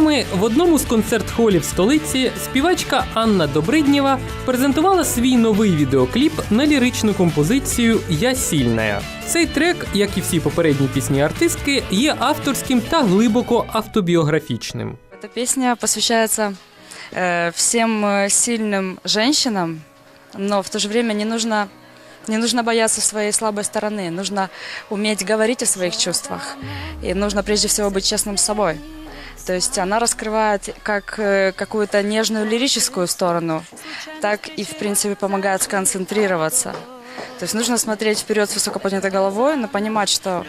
Днями в одному з концерт-холів столиці співачка Анна Добриднєва презентувала свій новий відеокліп на ліричну композицію Я сільная. Цей трек, як і всі попередні пісні артистки, є авторським та глибоко автобіографічним. Эта песня посвящается э, всем э, сильным женщинам, но в то же время не нужно, не нужно бояться своей слабой стороны, нужно уметь говорить о своих чувствах, и нужно прежде всего быть честным с собой. То есть она раскрывает как э, какую-то нежную лирическую сторону, так и, в принципе, помогает сконцентрироваться. То есть нужно смотреть вперед с высоко поднятой головой, но понимать, что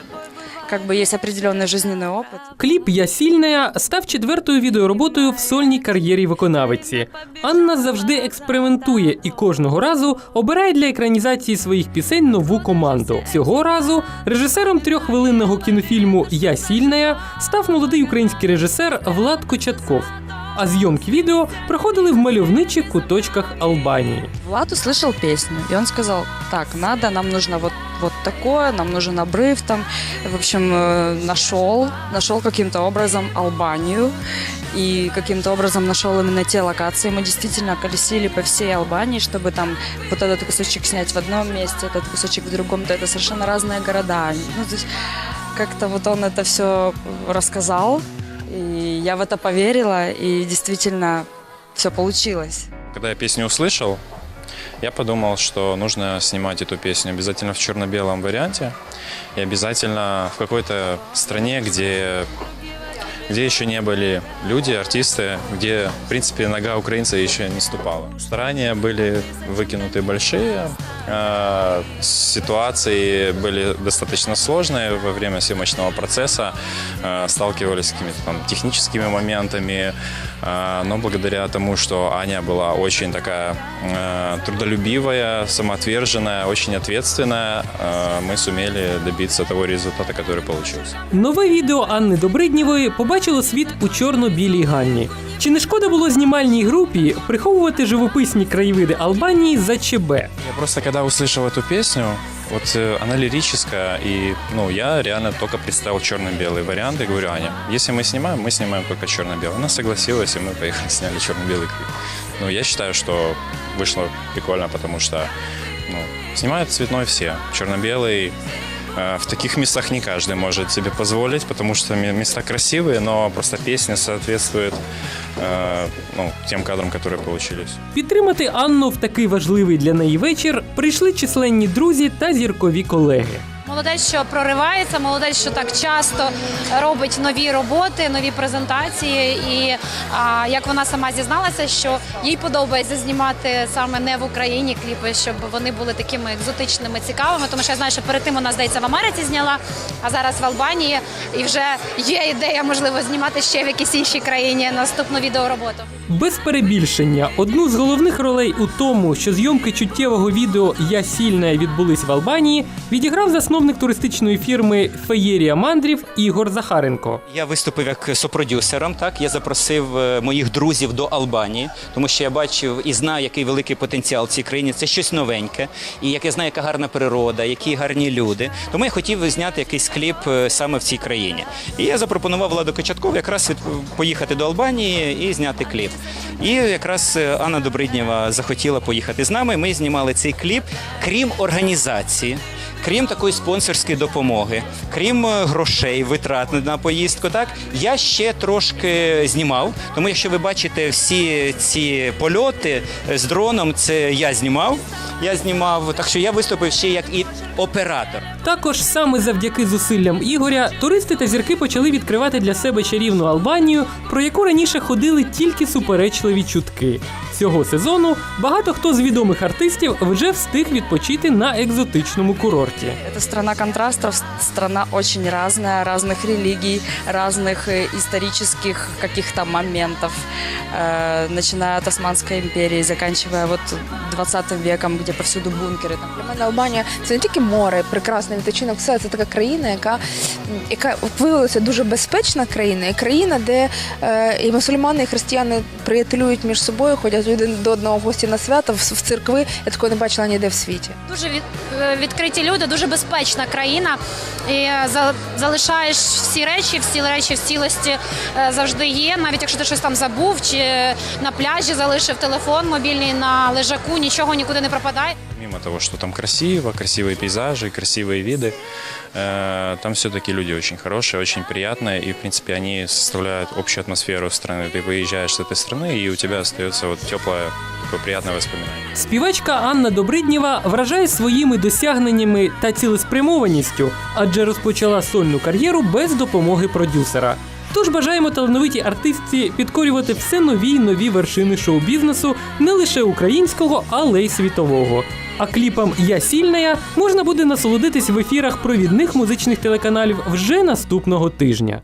как бы есть определенный жизненный опыт. Кліп Я сільная став четвертою відеороботою в сольній кар'єрі виконавиці. Анна завжди експериментує і кожного разу обирає для екранізації своїх пісень нову команду. Цього разу режисером трьоххвилинного кінофільму Я сільная став молодий український режисер Влад Кочатков. А зйомки відео проходили в мальовничих куточках Албанії. Влад услышал песню, и он сказал, так, надо, нам нужно вот, вот такое, нам нужен обрыв там. В общем, э, нашел, нашел каким-то образом Албанию, и каким-то образом нашел именно те локации. Мы действительно колесили по всей Албании, чтобы там вот этот кусочек снять в одном месте, этот кусочек в другом, то это совершенно разные города. Ну, то есть как-то вот он это все рассказал, и я в это поверила, и действительно все получилось. Когда я песню услышал, я подумал, что нужно снимать эту песню обязательно в черно-белом варианте и обязательно в какой-то стране, где, где еще не были люди, артисты, где, в принципе, нога украинца еще не ступала. Старания были выкинуты большие, э, ситуации были достаточно сложные во время съемочного процесса, э, сталкивались с какими-то там техническими моментами, э, но благодаря тому, что Аня была очень такая э, трудолюбивая, самоотверженная, очень ответственная, э, мы сумели добиться того результата, который получился. Нове відео Анни Добриднєвої побачило світ у чорно-білій гаммі. Чи не шкода було знімальній групі приховувати живописні краєвиди Албанії за ЧБ? Я просто когда услышал эту песню, вот э, она лирическая, и ну, я реально только представил черно-белый вариант и говорю, Аня, если мы снимаем, мы снимаем только черно-белый. Она согласилась, и мы поехали, сняли черно-белый клип. Ну, я считаю, что вышло прикольно, потому что ну, снимают цветной все. Черно-белый э, в таких местах не каждый может себе позволить, потому что ме- места красивые, но просто песня соответствует э, ну, тем кадрам, которые получились. Підтримати Анну в такий важливий для неї вечір прийшли численні друзі та зіркові колеги. Молодець, що проривається, молодець, що так часто робить нові роботи, нові презентації. І а, як вона сама зізналася, що їй подобається знімати саме не в Україні кліпи, щоб вони були такими екзотичними, цікавими. Тому що я знаю, що перед тим вона здається в Америці зняла, а зараз в Албанії. І вже є ідея, можливо, знімати ще в якійсь іншій країні наступну відеороботу. Без перебільшення, одну з головних ролей у тому, що зйомки чуттєвого відео Я сільна відбулись в Албанії, відіграв засновник туристичної фірми Феєрія Мандрів Ігор Захаренко. Я виступив як сопродюсером. Так я запросив е, моїх друзів до Албанії, тому що я бачив і знаю, який великий потенціал в цій країні. Це щось новеньке, і як я знаю, яка гарна природа, які гарні люди. Тому я хотів зняти якийсь кліп е, саме в цій країні. І я запропонував Владу Кочаткову якраз поїхати до Албанії і зняти кліп. І якраз е, Анна Добриднєва захотіла поїхати з нами. Ми знімали цей кліп, крім організації. Крім такої спонсорської допомоги, крім е, грошей, витрат на поїздку, так я ще трошки знімав. Тому, якщо ви бачите всі ці польоти е, з дроном, це я знімав Я знімав, так що я виступив ще як і оператор. Також саме завдяки зусиллям Ігоря туристи та зірки почали відкривати для себе чарівну Албанію, про яку раніше ходили тільки суперечливі чутки. Цього сезону багато хто з відомих артистів вже встиг відпочити на екзотичному курорті. Это страна контрастов, с- страна очень разная, разных религий, разных э, исторических каких-то моментов, э, начиная от Османской империи, заканчивая вот 20 веком, где повсюду бункеры. Там. Для мене Албанія це не тільки море, прекрасний відпочинок, все це така країна, яка, яка виявилася дуже безпечна країна, і країна, де е, і мусульмани, і християни приятелюють між собою, ходять один до одного в гості на свято, в, в церкви. Я такого не бачила ніде в світі. Дуже від, е, відкриті люди. дуже безпечна країна. І е, за- залишаєш всі речі, всі речі в цілості е, завжди є. Навіть якщо ти щось там забув, чи на пляжі залишив телефон мобільний на лежаку, нічого нікуди не пропадає. Мимо того, что там красиво, красивые пейзажи, красивые виды, э, там все-таки люди очень хорошие, очень приятные, и, в принципе, они составляют общую атмосферу страны. Ты выезжаешь с этой страны, и у тебя остается вот теплое, такое приятное воспоминание. Співачка Анна Добриднєва вражає своїми досягненнями та цілеспрямованістю, адже розпочала сольну кар'єру без допомоги продюсера. Тож бажаємо талановитій артистці підкорювати все нові й нові вершини шоу-бізнесу не лише українського, але й світового. А кліпам Я сільная можна буде насолодитись в ефірах провідних музичних телеканалів вже наступного тижня.